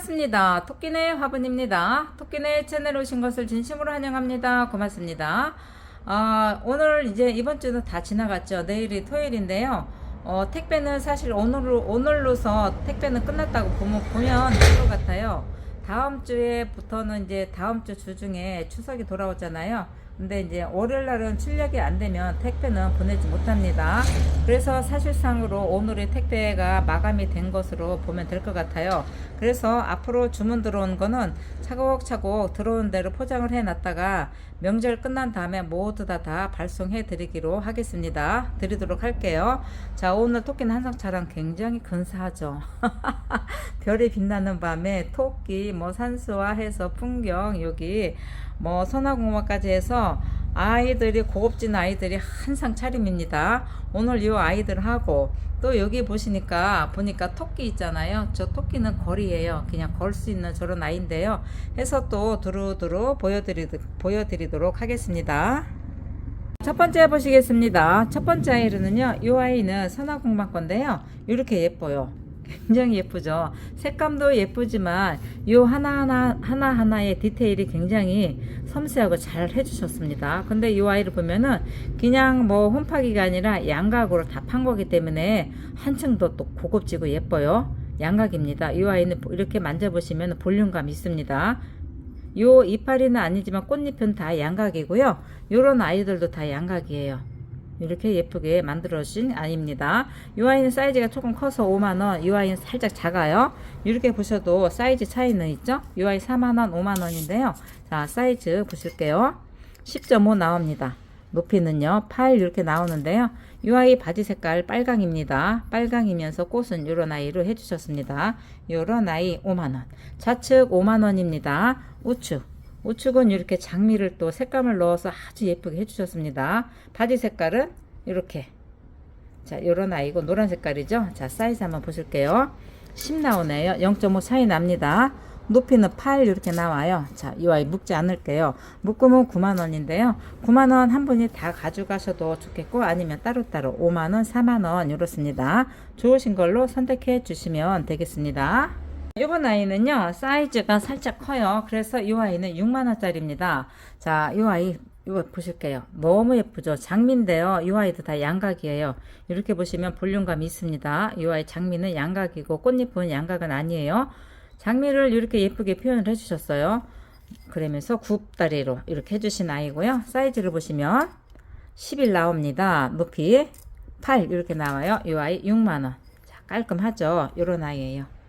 반갑습니다. 토끼네 화분입니다. 토끼네 채널에 오신 것을 진심으로 환영합니다. 고맙습니다. 아, 오늘 이제 이번 주는 다 지나갔죠. 내일이 토요일인데요. 어, 택배는 사실 오늘로, 오늘로서 택배는 끝났다고 보면, 보면 될것 같아요. 다음 주에부터는 이제 다음 주 주중에 추석이 돌아오잖아요. 근데 이제 월요일 날은 출력이 안 되면 택배는 보내지 못합니다. 그래서 사실상으로 오늘의 택배가 마감이 된 것으로 보면 될 것 같아요. 그래서 앞으로 주문 들어온 거는 차곡차곡 들어온 대로 포장을 해 놨다가 명절 끝난 다음에 모두 다 다 발송해 드리기로 하겠습니다. 드리도록 할게요. 자, 오늘 토끼는 한상차랑 굉장히 근사하죠. 별이 빛나는 밤에 토끼, 뭐 산수화 해서 풍경, 여기 뭐 선화공원까지 해서 아이들이 고급진 아이들이 한상 차림입니다. 오늘 이 아이들하고 또 여기 보시니까 보니까 토끼 있잖아요. 저 토끼는 거리예요. 그냥 걸 수 있는 저런 아이인데요. 해서 또 두루두루 보여드리, 보여드리도록 하겠습니다. 첫 번째 보시겠습니다. 첫 번째 아이는요. 이 아이는 선화공방 건데요. 이렇게 예뻐요. 굉장히 예쁘죠. 색감도 예쁘지만 이 하나하나 하나하나의 디테일이 굉장히 섬세하고 잘 해주셨습니다. 근데 이 아이를 보면은 그냥 뭐 홈파기가 아니라 양각으로 다 판 거기 때문에 한층 더 또 고급지고 예뻐요. 양각입니다. 이 아이는 이렇게 만져보시면 볼륨감 있습니다. 요 이파리는 아니지만 꽃잎은 다 양각이고요. 요런 아이들도 다 양각이에요. 이렇게 예쁘게 만들어진 아이입니다. 이 아이는 사이즈가 조금 커서 5만원, 이 아이는 살짝 작아요. 이렇게 보셔도 사이즈 차이는 있죠? 이 아이 4만원, 5만원인데요. 자, 사이즈 보실게요. 10.5 나옵니다. 높이는요, 8 이렇게 나오는데요. 이 아이 바지 색깔 빨강입니다. 빨강이면서 꽃은 이런 아이로 해주셨습니다. 이런 아이 5만원. 좌측 5만원입니다. 우측. 우측은 이렇게 장미를 또 색감을 넣어서 아주 예쁘게 해주셨습니다. 바지 색깔은 이렇게 자 요런 아이고 노란 색깔이죠. 자 사이즈 한번 보실게요. 10 나오네요. 0.5 차이 납니다. 높이는 8 이렇게 나와요. 자, 이 아이 묶지 않을게요. 묶으면 9만원인데요. 9만원 한 분이 다 가져가셔도 좋겠고 아니면 따로따로 5만원, 4만원 이렇습니다. 좋으신 걸로 선택해 주시면 되겠습니다. 이번 아이는요 사이즈가 살짝 커요. 그래서 이 아이는 6만원짜리입니다. 자이 아이 이거 보실게요. 너무 예쁘죠? 장미인데요. 이 아이도 다 양각이에요. 이렇게 보시면 볼륨감이 있습니다. 이 아이 장미는 양각이고 꽃잎은 양각은 아니에요. 장미를 이렇게 예쁘게 표현을 해주셨어요. 그러면서 굽다리로 이렇게 해주신 아이고요. 사이즈를 보시면 11 나옵니다. 높이 8 이렇게 나와요. 이 아이 6만원. 자 깔끔하죠? 이런 아이예요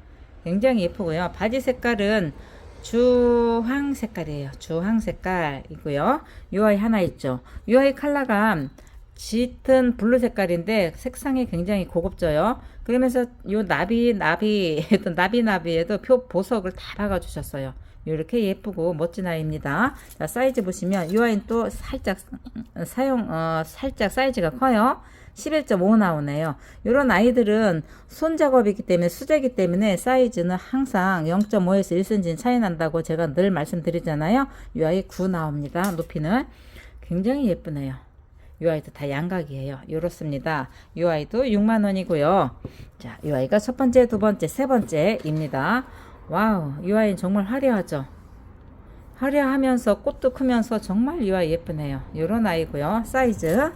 굉장히 예쁘고요. 바지 색깔은 주황 색깔이에요. 주황 색깔이고요. 요 아이 하나 있죠. 요 아이 컬러가 짙은 블루 색깔인데 색상이 굉장히 고급져요. 그러면서 요 나비 나비 나비 나비에도 표 보석을 다 박아 주셨어요. 이렇게 예쁘고 멋진 아이입니다. 자, 사이즈 보시면 이 아이는 또 살짝 사용 어, 살짝 사이즈가 커요. 11.5 나오네요. 이런 아이들은 손 작업이기 때문에 수제기 때문에 사이즈는 항상 0.5에서 1cm 차이 난다고 제가 늘 말씀드리잖아요. 이 아이 9 나옵니다. 높이는 굉장히 예쁘네요. 이 아이도 다 양각이에요. 이렇습니다. 이 아이도 6만 원이고요. 자, 이 아이가 첫 번째, 두 번째, 세 번째입니다. 와우, 이 아이는 정말 화려하죠. 화려하면서 꽃도 크면서 정말 이 아이 예쁘네요. 이런 아이고요. 사이즈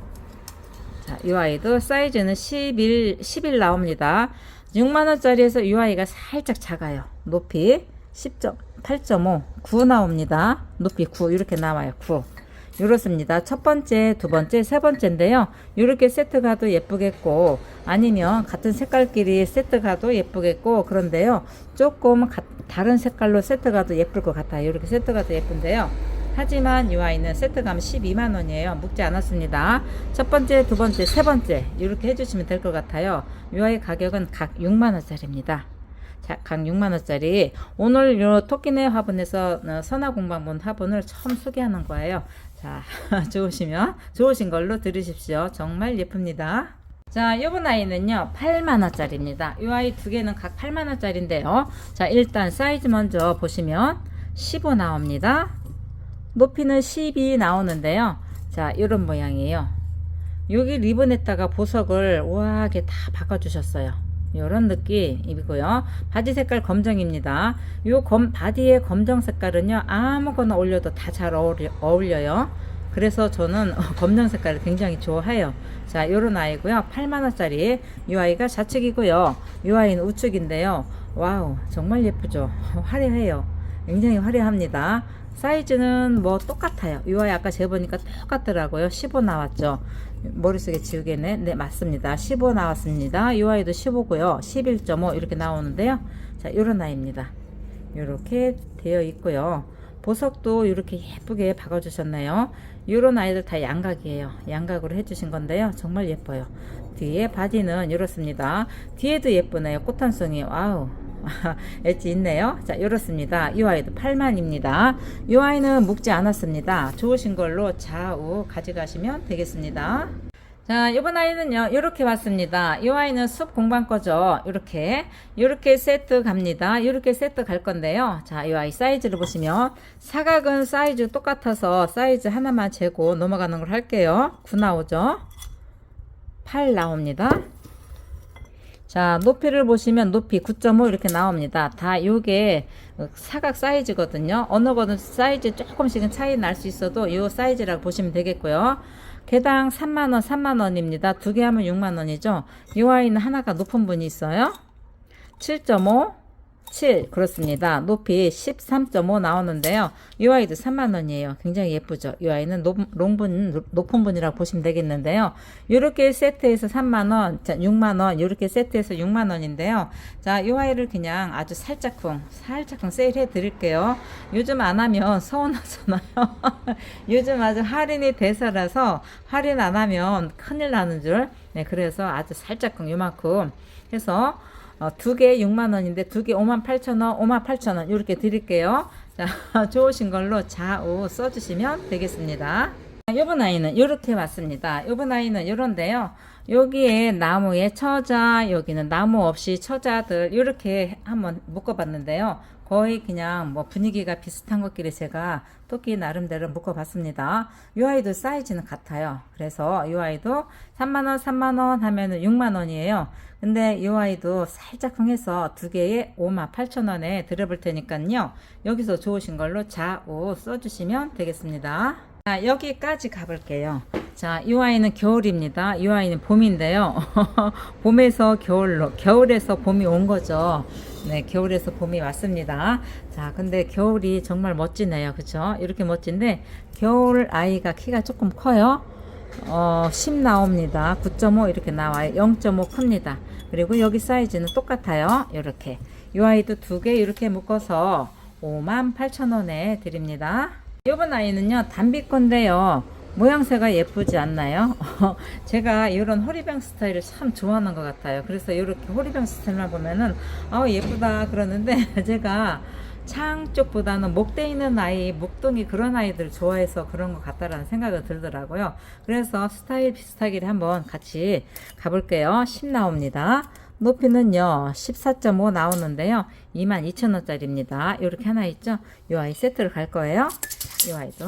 자, 이 아이도 사이즈는 11, 11 나옵니다. 6만원짜리에서 이 아이가 살짝 작아요. 높이 10.8.5, 9 나옵니다. 높이 9, 이렇게 나와요. 9. 이렇습니다. 첫 번째, 두 번째, 세 번째인데요. 이렇게 세트 가도 예쁘겠고, 아니면 같은 색깔끼리 세트 가도 예쁘겠고, 그런데요. 조금 가, 다른 색깔로 세트 가도 예쁠 것 같아요. 이렇게 세트 가도 예쁜데요. 하지만 이 아이는 세트감 12만원이에요. 묶지 않았습니다. 첫 번째, 두 번째, 세 번째 이렇게 해주시면 될 것 같아요. 이 아이 가격은 각 6만원짜리입니다. 자, 각 6만원짜리. 오늘 요 토끼네 화분에서 어, 선화공방본 화분을 처음 소개하는 거예요. 자, 좋으시면 좋으신 걸로 들으십시오. 정말 예쁩니다. 자, 요번 아이는요, 8만원짜리입니다. 이 아이 두 개는 각 8만원짜리인데요. 자, 일단 사이즈 먼저 보시면 15 나옵니다. 높이는 10이 나오는데요. 자, 이런 모양이에요. 여기 리본에다가 보석을 우아하게 다 바꿔주셨어요. 이런 느낌이고요. 바지 색깔 검정입니다. 요 검, 바디의 검정 색깔은요, 아무거나 올려도 다 잘 어울려, 어울려요. 그래서 저는 검정 색깔을 굉장히 좋아해요. 자, 요런 아이고요. 8만원짜리. 이 아이가 좌측이고요. 이 아이는 우측인데요. 와우, 정말 예쁘죠? 화려해요. 굉장히 화려합니다. 사이즈는 뭐 똑같아요. 이 아이 아까 재보니까 똑같더라고요. 15 나왔죠. 머릿속에 지우개네. 네, 맞습니다. 15 나왔습니다. 이 아이도 15고요. 11.5 이렇게 나오는데요. 자, 요런 아이입니다. 이렇게 되어 있고요. 보석도 이렇게 예쁘게 박아주셨네요. 이런 아이들 다 양각이에요. 양각으로 해주신 건데요. 정말 예뻐요. 뒤에 바디는 이렇습니다. 뒤에도 예쁘네요. 꽃한 송이. 와우. 엣지 있네요. 자, 이렇습니다. 이 아이도 8만입니다. 이 아이는 묶지 않았습니다. 좋으신 걸로 좌우 가져가시면 되겠습니다. 자, 이번 아이는요, 이렇게 왔습니다. 이 아이는 숲 공방 거죠. 이렇게, 이렇게 세트 갑니다. 이렇게 세트 갈 건데요. 자, 이 아이 사이즈를 보시면, 사각은 사이즈 똑같아서 사이즈 하나만 재고 넘어가는 걸 할게요. 9 나오죠? 8 나옵니다. 자, 높이를 보시면 높이 9.5 이렇게 나옵니다. 다 요게 사각 사이즈거든요. 어느 거는 사이즈 조금씩은 차이 날 수 있어도 요 사이즈라고 보시면 되겠고요. 개당 3만원, 3만원입니다. 두 개 하면 6만원이죠. 요 아이는 하나가 높은 분이 있어요. 7.5, 7 그렇습니다. 높이 13.5 나오는데요. 이 아이도 3만 원이에요. 굉장히 예쁘죠. 이 아이는 높, 롱분 높은 분이라고 보시면 되겠는데요. 이렇게 세트에서 3만 원, 자 6만 원 이렇게 세트에서 6만 원인데요. 자, 이 아이를 그냥 아주 살짝쿵 살짝쿵 세일해 드릴게요. 요즘 안 하면 서운하잖아요. 요즘 아주 할인이 대서라서 할인 안 하면 큰일 나는 줄. 네, 그래서 아주 살짝쿵 요만큼 해서 어, 두개 6만 원인데 두 개 5만 8천 원, 5만 8천 원 이렇게 드릴게요. 자, 좋으신 걸로 좌우 써주시면 되겠습니다. 요번 아이는 이렇게 왔습니다. 요번 아이는 요런데요. 여기에 나무에 처자, 여기는 나무 없이 처자들 이렇게 한번 묶어봤는데요. 거의 그냥 뭐 분위기가 비슷한 것끼리 제가 토끼 나름대로 묶어봤습니다. 이 아이도 사이즈는 같아요. 그래서 이 아이도 3만원, 3만원 하면은 6만원이에요. 근데 이 아이도 살짝 흥해서 두 개에 5만 8천원에 드려볼 테니까요. 여기서 좋으신 걸로 좌우 써주시면 되겠습니다. 자, 여기까지 가볼게요. 자, 이 아이는 겨울입니다. 이 아이는 봄인데요. 봄에서 겨울로, 겨울에서 봄이 온 거죠. 네, 겨울에서 봄이 왔습니다. 자, 근데 겨울이 정말 멋지네요. 그쵸? 이렇게 멋진데, 겨울 아이가 키가 조금 커요. 어, 10 나옵니다. 9.5 이렇게 나와요. 0.5 큽니다. 그리고 여기 사이즈는 똑같아요. 이렇게. 이 아이도 두 개 이렇게 묶어서 58,000원에 드립니다. 이번 아이는요, 단비 건데요. 모양새가 예쁘지 않나요? 제가 이런 호리병 스타일을 참 좋아하는 것 같아요. 그래서 이렇게 호리병 스타일만 보면은, 아우, 예쁘다 그러는데, 제가 창 쪽보다는 목대 있는 아이, 목동이 그런 아이들 좋아해서 그런 것 같다라는 생각이 들더라고요. 그래서 스타일 비슷하게 한번 같이 가볼게요. 10 나옵니다. 높이는요 14.5 나오는데요 22,000원짜리입니다 이렇게 하나 있죠 이 아이 세트를 갈 거예요 이 아이도.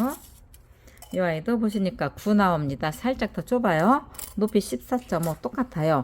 이 아이도 보시니까 9 나옵니다. 살짝 더 좁아요. 높이 14.5 똑같아요.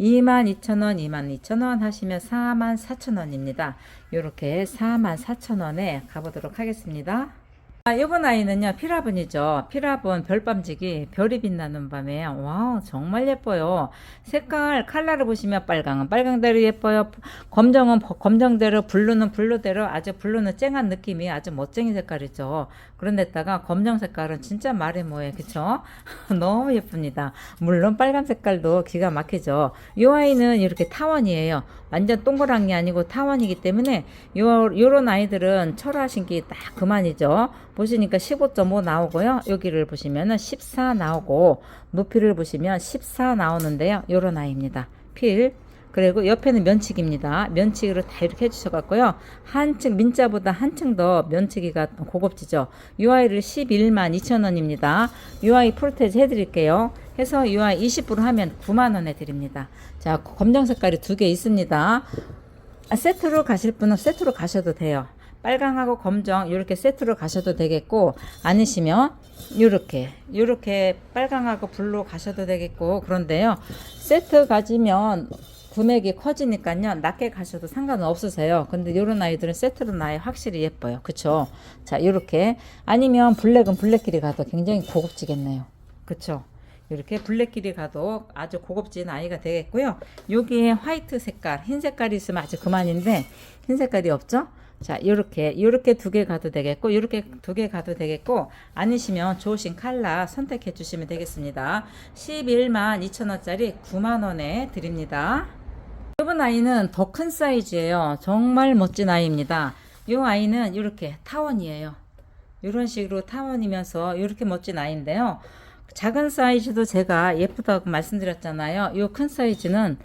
22,000원 22,000원 하시면 44,000원입니다. 이렇게 44,000원에 가보도록 하겠습니다 아, 이번 아이는요, 피라분이죠. 피라분 별밤지기, 별이 빛나는 밤에, 와우, 정말 예뻐요. 색깔, 컬러를 보시면 빨강은 빨강대로 예뻐요. 검정은 버- 검정대로, 블루는 블루대로, 아주 블루는 쨍한 느낌이 아주 멋쟁이 색깔이죠. 그런데다가 검정 색깔은 진짜 말이 뭐해, 그쵸? 너무 예쁩니다. 물론 빨간 색깔도 기가 막히죠. 이 아이는 이렇게 타원이에요. 완전 동그란 게 아니고 타원이기 때문에 요, 요런 아이들은 철화 신기 딱 그만이죠. 보시니까 15.5 나오고요. 여기를 보시면은 14 나오고 높이를 보시면 14 나오는데요. 요런 아이입니다. 필. 그리고 옆에는 면치기입니다. 면치기로 다 이렇게 해주셔갖고요. 한층, 민자보다 한층 더 면치기가 고급지죠. 이 아이를 11만 2천원입니다. 이 아이 프로테지 해드릴게요. 해서 이 아이 20% 하면 9만원에 드립니다. 자, 검정 색깔이 두 개 있습니다. 아, 세트로 가실 분은 세트로 가셔도 돼요. 빨강하고 검정 이렇게 세트로 가셔도 되겠고 아니시면 이렇게 이렇게 빨강하고 블루 가셔도 되겠고 그런데요 세트 가지면 구매액이 커지니까요. 낮게 가셔도 상관은 없으세요. 근데 이런 아이들은 세트로 나야 확실히 예뻐요. 그쵸? 자, 이렇게. 아니면 블랙은 블랙끼리 가도 굉장히 고급지겠네요. 그쵸? 이렇게 블랙끼리 가도 아주 고급진 아이가 되겠고요. 여기에 화이트 색깔, 흰 색깔이 있으면 아주 그만인데 흰 색깔이 없죠? 자, 요렇게 요렇게 두 개 가도 되겠고 요렇게 두 개 가도 되겠고 아니시면 좋으신 컬러 선택해 주시면 되겠습니다. 11만 2천원짜리 9만원에 드립니다. 이번 아이는 더 큰 사이즈예요. 정말 멋진 아이입니다. 이 아이는 이렇게 타원이에요. 이런 식으로 타원이면서 이렇게 멋진 아이인데요. 작은 사이즈도 제가 예쁘다고 말씀드렸잖아요. 이 큰 사이즈는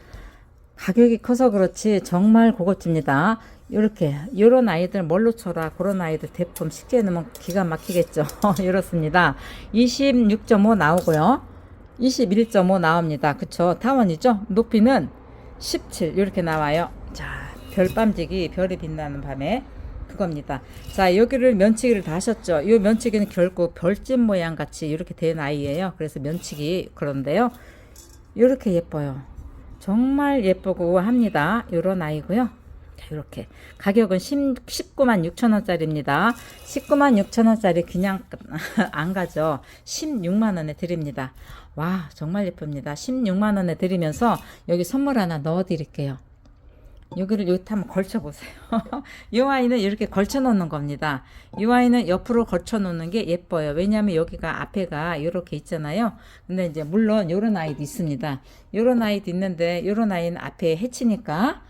가격이 커서 그렇지 정말 고급집니다. 이렇게 이런 아이들 뭘로 쳐라 그런 아이들 대품 쉽게 넣으면 기가 막히겠죠. 이렇습니다. 26.5 나오고요. 21.5 나옵니다. 그쵸? 타원이죠? 높이는 17 이렇게 나와요. 자, 별밤지기 별이 빛나는 밤에 그겁니다. 자, 여기를 면치기를 다 하셨죠. 이 면치기는 결국 별집 모양 같이 이렇게 된 아이예요. 그래서 면치기 그런데요. 이렇게 예뻐요. 정말 예쁘고 합니다. 이런 아이고요. 자, 이렇게 가격은 10, 19만 6천 원짜리입니다. 19만 6천 원짜리 그냥 안 가죠. 16만 원에 드립니다. 와 정말 예쁩니다. 16만 원에 드리면서 여기 선물 하나 넣어 드릴게요. 여기를 여기 한번 걸쳐 보세요. 이 아이는 이렇게 걸쳐 놓는 겁니다. 이 아이는 옆으로 걸쳐 놓는 게 예뻐요. 왜냐하면 여기가 앞에가 이렇게 있잖아요. 근데 이제 물론 이런 아이도 있습니다. 이런 아이도 있는데 이런 아이는 앞에 해치니까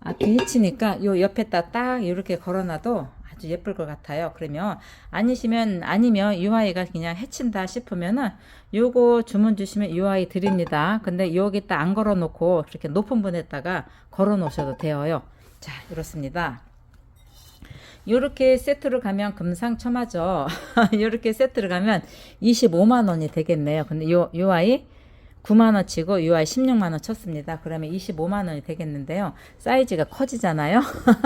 앞에 해치니까 요 옆에다 딱 이렇게 걸어놔도 아주 예쁠 것 같아요. 그러면 아니시면 아니면 이 아이가 그냥 해친다 싶으면은 요거 주문 주시면 이 아이 드립니다. 근데 여기 딱안 걸어 놓고 이렇게 높은 분에다가 걸어 놓으셔도 돼요. 자, 이렇습니다. 요렇게 세트로 가면 금상첨화죠. 요렇게 세트로 가면 25만 원이 되겠네요. 근데 요, 요 아이 9만 원 치고 요 아이 16만 원 쳤습니다. 그러면 25만 원이 되겠는데요. 사이즈가 커지잖아요.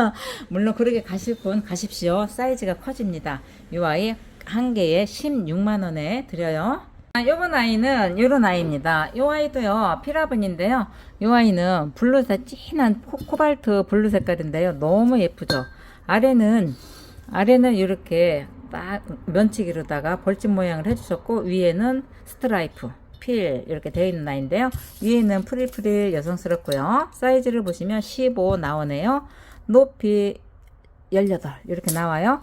물론 그렇게 가실 분 가십시오. 사이즈가 커집니다. 요 아이 한 개에 16만 원에 드려요. 아, 요번 아이는 요런 아이입니다. 요 아이도요, 피라분인데요. 요 아이는 블루색, 진한 코, 코발트 블루 색깔인데요. 너무 예쁘죠? 아래는, 아래는 이렇게 딱 면치기로다가 벌집 모양을 해주셨고, 위에는 스트라이프, 필, 이렇게 되어 있는 아이인데요. 위에는 프릴프릴 여성스럽고요. 사이즈를 보시면 15 나오네요. 높이 18 이렇게 나와요.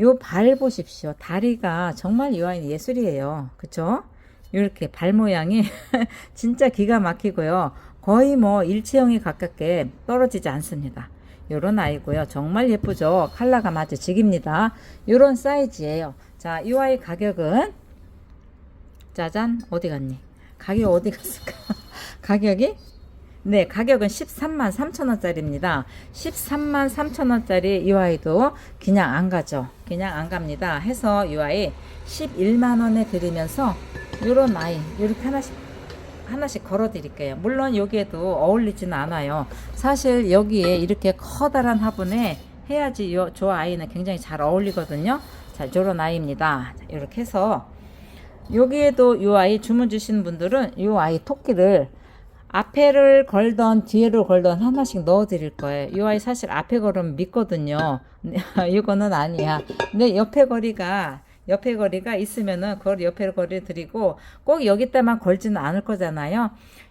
요 발 보십시오. 다리가 정말 이 아이는 예술이에요. 그쵸? 이렇게 발 모양이 진짜 기가 막히고요. 거의 뭐 일체형에 가깝게 떨어지지 않습니다. 요런 아이고요. 정말 예쁘죠? 컬러가 마주 직입니다. 요런 사이즈예요. 자, 이 아이 가격은 짜잔 어디 갔니? 가격 어디 갔을까? 가격이 네, 가격은 13만 3천 원짜리입니다. 13만 3천 원짜리 이 아이도 그냥 안 가죠. 그냥 안 갑니다. 해서 이 아이 11만 원에 드리면서 요런 아이 이렇게 하나씩 하나씩 걸어 드릴게요. 물론 여기에도 어울리지는 않아요. 사실 여기에 이렇게 커다란 화분에 해야지 요, 저 아이는 굉장히 잘 어울리거든요. 자, 저런 아이입니다. 자, 이렇게 해서 여기에도 요 아이 주문 주신 분들은 요 아이 토끼를 앞에를 걸던 뒤에를 걸던 하나씩 넣어 드릴 거예요. 이 아이 사실 앞에 걸으면 믿거든요. 이거는 아니야. 근데 옆에 거리가 옆에 거리가 있으면은 그걸 옆에 거리 드리고 꼭 여기다만 걸지는 않을 거잖아요.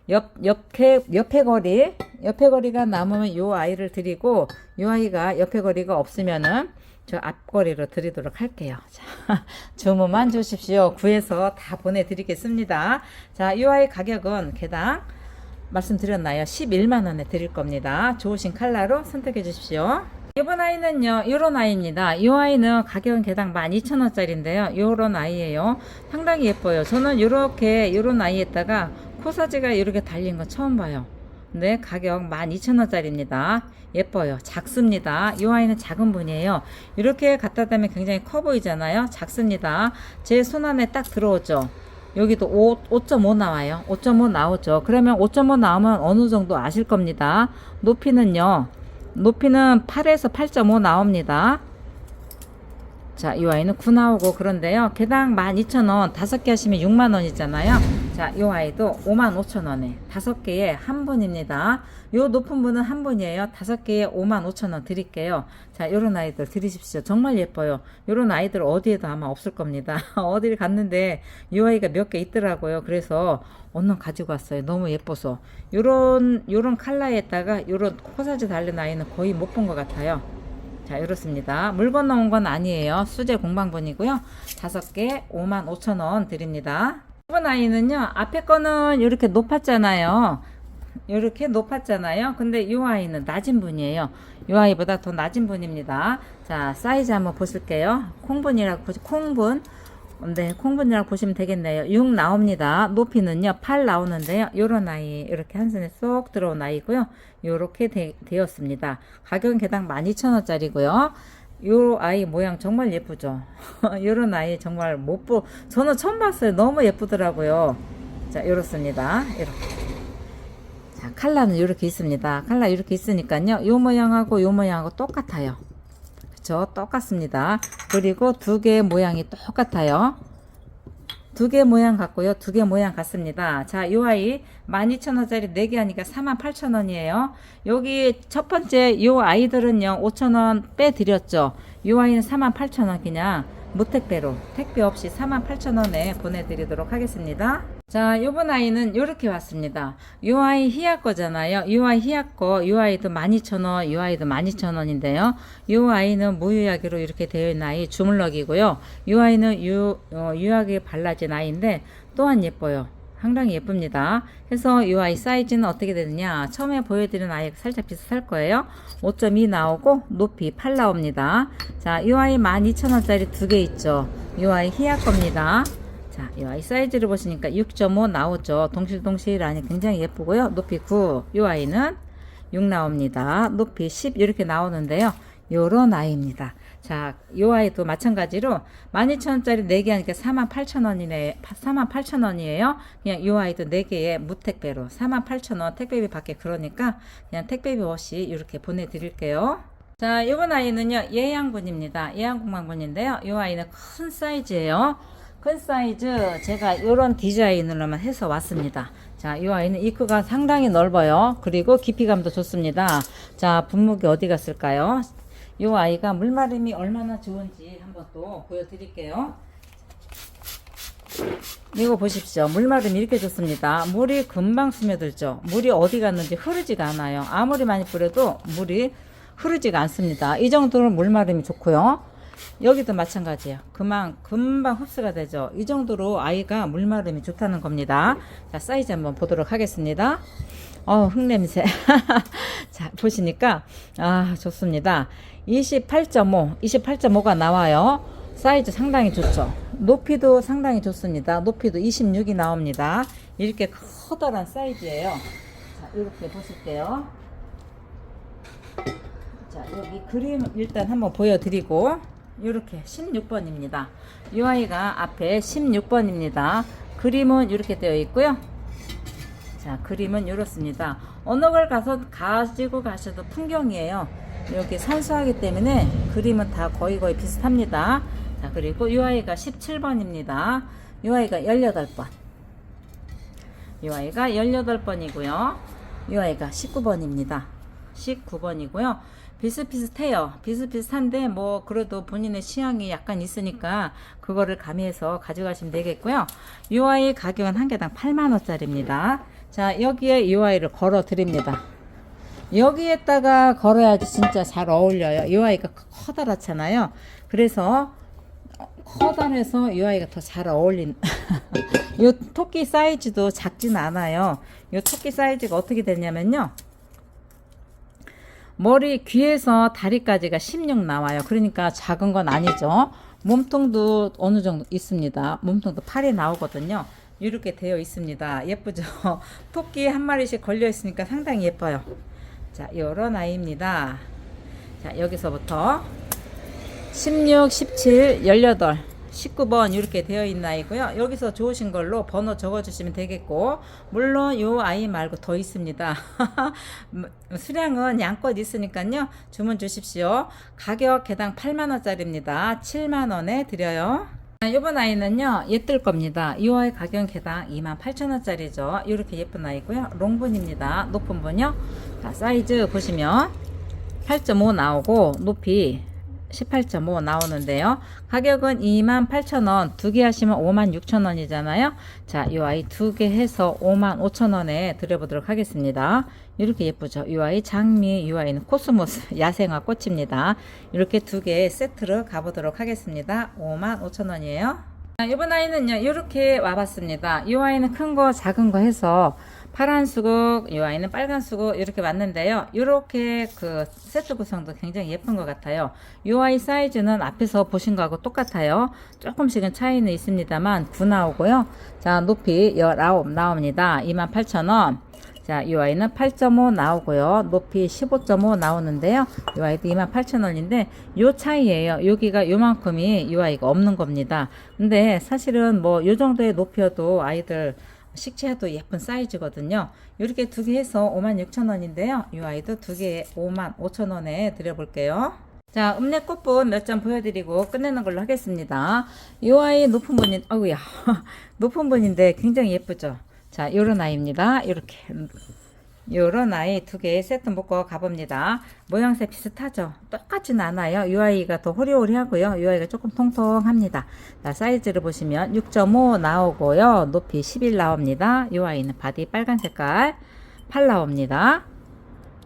옆 옆에 옆에 거리 옆에 거리가 남으면 이 아이를 드리고 이 아이가 옆에 거리가 없으면은 저 앞거리로 드리도록 할게요. 자, 주문만 주십시오. 구해서 다 보내드리겠습니다. 자, 이 아이 가격은 개당 말씀드렸나요? 11만 원에 드릴 겁니다. 좋으신 컬러로 선택해 주십시오. 이번 아이는요, 요런 아이입니다. 이 아이는 가격은 개당 12,000원짜리인데요. 요런 아이예요. 상당히 예뻐요. 저는 요렇게, 요런 아이에다가 코사지가 이렇게 달린 거 처음 봐요. 네, 가격 12,000원짜리입니다. 예뻐요. 작습니다. 이 아이는 작은 분이에요. 이렇게 갖다 대면 굉장히 커 보이잖아요. 작습니다. 제 손 안에 딱 들어오죠. 여기도 5, 5.5 나와요. 5.5 나오죠. 그러면 5.5 나오면 어느 정도 아실 겁니다. 높이는요. 높이는 8에서 8.5 나옵니다. 자, 이 아이는 9 나오고 그런데요. 개당 12,000원, 5개 하시면 6만 원이잖아요. 자, 자, 요 아이도 55,000원에 다섯 개에 한 분입니다. 요 높은 분은 한 분이에요. 다섯 개에 55,000원 드릴게요. 자, 요런 아이들 드리십시오. 정말 예뻐요. 요런 아이들 어디에도 아마 없을 겁니다. 어디를 갔는데 요 아이가 몇 개 있더라고요. 그래서 얼른 가지고 왔어요. 너무 예뻐서. 요런 요런 컬러에다가 요런 코사지 달린 아이는 거의 못 본 것 같아요. 자, 이렇습니다. 물 건너온 건 아니에요. 수제 공방분이고요. 다섯 개 5만 5천 원 드립니다. 이번 아이는요, 앞에 거는 이렇게 높았잖아요. 이렇게 높았잖아요. 근데 이 아이는 낮은 분이에요. 이 아이보다 더 낮은 분입니다. 자, 사이즈 한번 보실게요. 콩분이라고 콩분. 네, 콩분이라고 보시면 되겠네요. 6 나옵니다. 높이는요, 8 나오는데요. 요런 아이, 이렇게 한 손에 쏙 들어온 아이고요. 요렇게 되, 되었습니다. 가격은 개당 12,000원짜리고요. 요 아이 모양 정말 예쁘죠? 요런 아이 정말 못 보, 저는 처음 봤어요. 너무 예쁘더라고요. 자, 요렇습니다. 이렇게. 자, 칼라는 이렇게 있습니다. 칼라 이렇게 있으니까요. 요 모양하고 요 모양하고 똑같아요. 그쵸? 똑같습니다. 그리고 두 개의 모양이 똑같아요. 두 개 모양 같고요. 두 개 모양 같습니다. 자, 요 아이 12,000원짜리 4개 하니까 48,000원이에요. 여기 첫 번째 요 아이들은요. 5,000원 빼드렸죠. 요 아이는 48,000원 그냥 무택배로 택배 없이 48,000원에 보내드리도록 하겠습니다. 자, 요번 아이는 요렇게 왔습니다. 요 아이 희약 거잖아요. 요 아이 희약 거, 요 아이도 12,000원, 요 아이도 12,000원인데요. 요 아이는 무유약으로 이렇게 되어 있는 아이 주물럭이고요. 요 아이는 유, 어, 유약이 발라진 아이인데 또한 예뻐요. 상당히 예쁩니다. 그래서 이 아이 사이즈는 어떻게 되느냐. 처음에 보여드린 아이 살짝 비슷할 거예요. 5.2 나오고 높이 8 나옵니다. 자, 이 아이 12,000원짜리 두 개 있죠. 이 아이 희약 겁니다. 자, 이 아이 사이즈를 보시니까 6.5 나오죠. 동실동실하니 굉장히 예쁘고요. 높이 9. 이 아이는 6 나옵니다. 높이 10 이렇게 나오는데요. 요런 아이입니다. 자, 요 아이도 마찬가지로 12,000원짜리 4개 하니까 48,000원이네. 48,000원이에요. 그냥 요 아이도 4개에 무택배로 48,000원 택배비 받게 그러니까 그냥 택배비 없이 이렇게 보내 드릴게요. 자, 요번 아이는요, 예양분입니다. 예양공방분인데요. 요 아이는 큰 사이즈예요. 큰 사이즈 제가 요런 디자인으로만 해서 왔습니다. 자, 이 아이는 이크가 상당히 넓어요. 그리고 깊이감도 좋습니다. 자, 분무기 어디 갔을까요? 이 아이가 물마름이 얼마나 좋은지 한번 또 보여드릴게요. 이거 보십시오. 물마름이 이렇게 좋습니다. 물이 금방 스며들죠. 물이 어디 갔는지 흐르지가 않아요. 아무리 많이 뿌려도 물이 흐르지가 않습니다. 이 정도로 물마름이 좋고요. 여기도 마찬가지예요. 그만 금방 흡수가 되죠. 이 정도로 아이가 물마름이 좋다는 겁니다. 자, 사이즈 한번 보도록 하겠습니다. 어, 흙냄새. 자, 보시니까 아, 좋습니다. 28.5, 28.5가 나와요. 사이즈 상당히 좋죠. 높이도 상당히 좋습니다. 높이도 26이 나옵니다. 이렇게 커다란 사이즈예요. 자, 이렇게 보실게요. 자, 여기 그림 일단 한번 보여드리고 이렇게 16번입니다. 이 아이가 앞에 16번입니다. 그림은 이렇게 되어 있고요. 자, 그림은 이렇습니다. 어느 걸 가서 가지고 가셔도 풍경이에요. 여기 산수하기 때문에 그림은 다 거의 거의 비슷합니다. 자, 그리고 이 아이가 17번입니다. 이 아이가 18번. 이 아이가 18번이고요. 이 아이가 19번입니다. 19번이고요. 비슷비슷해요. 비슷비슷한데 뭐 그래도 본인의 취향이 약간 있으니까 그거를 가미해서 가져가시면 되겠고요. 이 아이 가격은 한 개당 8만 원짜리입니다. 자 여기에 이 아이를 걸어 드립니다. 여기에다가 걸어야지 진짜 잘 어울려요. 이 아이가 커다랗잖아요. 그래서 커다래서 이 아이가 더 잘 어울린. 이 토끼 사이즈도 작진 않아요. 이 토끼 사이즈가 어떻게 되냐면요. 머리 귀에서 다리까지가 16 나와요. 그러니까 작은 건 아니죠. 몸통도 어느 정도 있습니다. 몸통도 8이 나오거든요. 이렇게 되어 있습니다. 예쁘죠? 토끼 한 마리씩 걸려 있으니까 상당히 예뻐요. 자, 요런 아이입니다. 자, 여기서부터 16, 17, 18, 19번 이렇게 되어 있는 아이고요. 여기서 좋으신 걸로 번호 적어 주시면 되겠고 물론 요 아이 말고 더 있습니다. 수량은 양껏 있으니까요. 주문 주십시오. 가격 개당 8만 원짜리입니다. 7만 원에 드려요. 자, 이번 아이는요, 예뜰 겁니다. 이 아이 가격 개당 28,000원짜리죠. 이렇게 예쁜 아이고요. 롱분입니다. 높은 분요. 자, 사이즈 보시면 8.5 나오고, 높이 18.5 나오는데요. 가격은 28,000원, 두 개 하시면 56,000원이잖아요. 자, 이 아이 두 개 해서 55,000원에 드려보도록 하겠습니다. 이렇게 예쁘죠? 이 아이 장미, 이 아이는 코스모스 야생화 꽃입니다. 이렇게 두 개 세트로 가보도록 하겠습니다. 55,000원이에요. 이번 아이는요, 이렇게 와봤습니다. 이 아이는 큰 거, 작은 거 해서 파란 수국, 이 아이는 빨간 수국 이렇게 왔는데요. 이렇게 그 세트 구성도 굉장히 예쁜 것 같아요. 이 아이 사이즈는 앞에서 보신 거하고 똑같아요. 조금씩은 차이는 있습니다만 9 나오고요. 자, 높이 19 나옵니다. 28,000원. 자, 이 아이는 8.5 나오고요. 높이 15.5 나오는데요. 이 아이도 28,000원인데 요 차이예요. 여기가 요만큼이 이 아이가 없는 겁니다. 근데 사실은 뭐 요 정도의 높이여도 아이들 식재도 예쁜 사이즈거든요. 이렇게 두 개 해서 56,000원인데요. 이 아이도 두 개에 55,000원에 드려볼게요. 자, 읍내 꽃분 몇 점 보여드리고 끝내는 걸로 하겠습니다. 이 아이 높은 분인, 어우야, 높은 분인데 굉장히 예쁘죠? 자, 요런 아이입니다. 이렇게. 요런 아이 두 개 세트 묶어 가봅니다. 모양새 비슷하죠? 똑같진 않아요. 이 아이가 더 호리호리하고요. 이 아이가 조금 통통합니다. 자, 사이즈를 보시면 6.5 나오고요. 높이 11 나옵니다. 이 아이는 바디 빨간 색깔 8 나옵니다.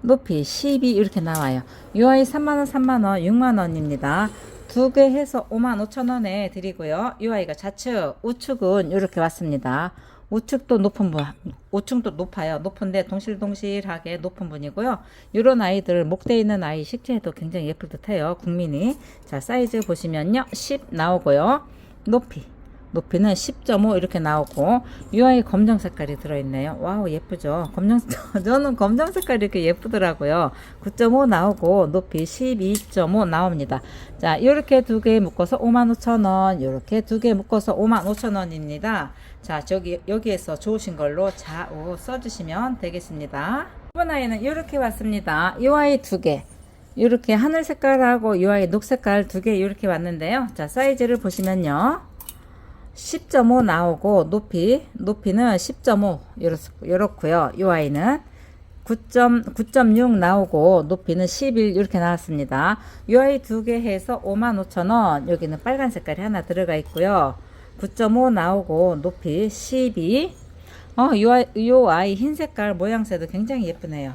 높이 12 이렇게 나와요. 이 아이 3만원, 3만원, 6만원입니다. 두 개 해서 5만 5천원에 드리고요. 이 아이가 좌측, 우측은 이렇게 왔습니다. 우측도 높은 분, 우측도 높아요. 높은데 동실동실하게 높은 분이고요. 이런 아이들 목대 있는 아이 식재도 굉장히 예쁠 듯해요. 국민이 자 사이즈 보시면요, 10 나오고요. 높이 높이는 10.5 이렇게 나오고 이 아이 검정 색깔이 들어있네요. 와우 예쁘죠. 검정 저는 검정 색깔이 이렇게 예쁘더라고요. 9.5 나오고 높이 12.5 나옵니다. 자 이렇게 두 개 묶어서 55,000원 이렇게 두 개 묶어서 55,000원입니다. 자 저기 여기에서 좋으신 걸로 좌우 써주시면 되겠습니다. 이번 아이는 이렇게 왔습니다. 이 아이 두 개. 이렇게 하늘 색깔하고 이 아이 녹 색깔 두 개 이렇게 왔는데요. 자 사이즈를 보시면요. 10.5 나오고 높이 높이는 10.5 이렇고요. 이 아이는 9.9.6 나오고 높이는 11 이렇게 나왔습니다. 이 아이 두 개 해서 55,000원. 여기는 빨간 색깔이 하나 들어가 있고요. 9.5 나오고 높이 12. 어, 이 아이, 이 아이 흰 색깔 모양새도 굉장히 예쁘네요.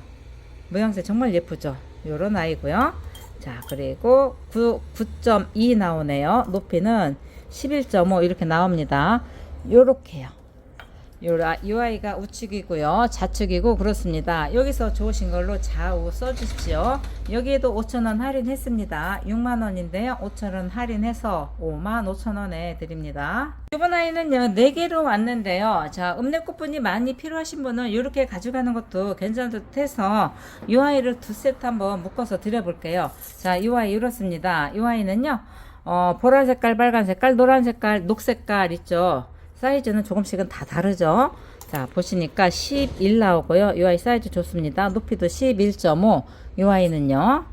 모양새 정말 예쁘죠. 요런 아이고요. 자, 그리고 9, 9.2 나오네요. 높이는 11.5 이렇게 나옵니다. 요렇게요. 아이가 우측이고요. 좌측이고 그렇습니다. 여기서 좋으신 걸로 좌우 써주십시오. 여기에도 5천원 할인했습니다. 6만원인데요. 5천원 할인해서 5만 5천원에 드립니다. 이번 아이는요. 4개로 왔는데요. 자, 읍내꽃분이 많이 필요하신 분은 이렇게 가져가는 것도 괜찮을 듯 해서 이 아이를 두 세트 한번 묶어서 드려볼게요. 자, 이 아이 이렇습니다. 이 아이는요. 어, 보라 색깔, 빨간 색깔, 노란 색깔, 녹 색깔 있죠. 사이즈는 조금씩은 다 다르죠. 자, 보시니까 11 나오고요. 이 아이 사이즈 좋습니다. 높이도 11.5. 이 아이는요.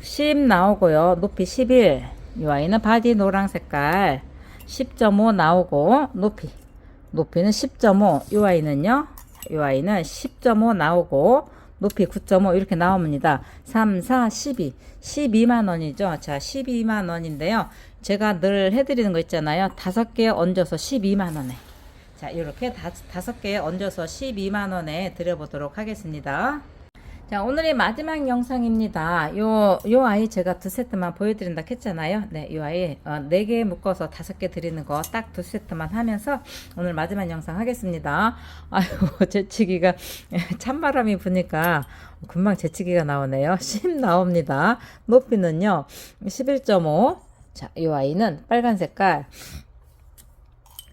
10 나오고요. 높이 11. 이 아이는 바디 노랑 색깔 10.5 나오고 높이 높이는 10.5. 이 아이는요. 이 아이는 10.5 나오고 높이 9.5 이렇게 나옵니다. 3, 4, 12. 12만 원이죠. 자, 12만 원인데요. 제가 늘 해드리는 거 있잖아요. 다섯 개 얹어서 12만 원에. 자, 이렇게 다, 다섯 개 얹어서 12만 원에 드려보도록 하겠습니다. 자, 오늘의 마지막 영상입니다. 요, 요 아이 제가 두 세트만 보여드린다 했잖아요. 네, 요 아이, 어, 네 개 묶어서 다섯 개 드리는 거 딱 두 세트만 하면서 오늘 마지막 영상 하겠습니다. 아이고, 재치기가, 찬바람이 부니까 금방 재치기가 나오네요. 10 나옵니다. 높이는요, 11.5. 자, 요 아이는 빨간 색깔.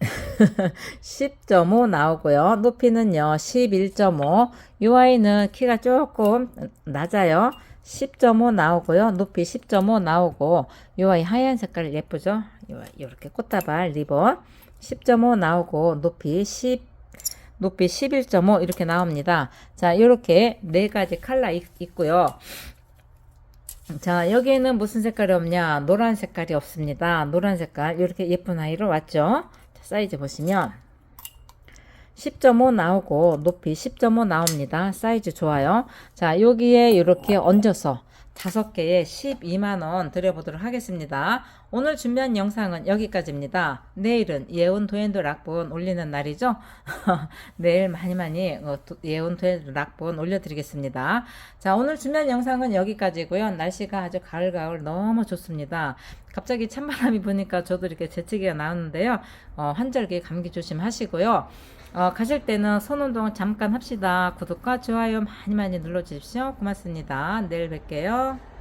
10.5 나오고요. 높이는요, 11.5. 이 아이는 키가 조금 낮아요. 10.5 나오고요. 높이 10.5 나오고, 이 아이 하얀 색깔 예쁘죠? 이렇게 꽃다발 리본. 10.5 나오고, 높이 10, 높이 11.5 이렇게 나옵니다. 자, 이렇게 네 가지 칼라 있, 있고요. 자, 여기에는 무슨 색깔이 없냐? 노란 색깔이 없습니다. 노란 색깔. 이렇게 예쁜 아이로 왔죠? 자, 사이즈 보시면 10.5 나오고 높이 10.5 나옵니다. 사이즈 좋아요. 자, 여기에 이렇게 얹어서 다섯 개에 12만원 드려보도록 하겠습니다. 오늘 준비한 영상은 여기까지입니다. 내일은 예운 도엔도 락본 올리는 날이죠. 내일 많이 많이 어, 도- 예운 도엔도 락본 올려드리겠습니다. 자, 오늘 준비한 영상은 여기까지고요. 날씨가 아주 가을 가을 너무 좋습니다. 갑자기 찬바람이 부니까 저도 이렇게 재채기가 나오는데요. 어, 환절기 감기 조심하시고요. 어, 가실 때는 손 운동 잠깐 합시다. 구독과 좋아요 많이 많이 눌러주십시오. 고맙습니다. 내일 뵐게요.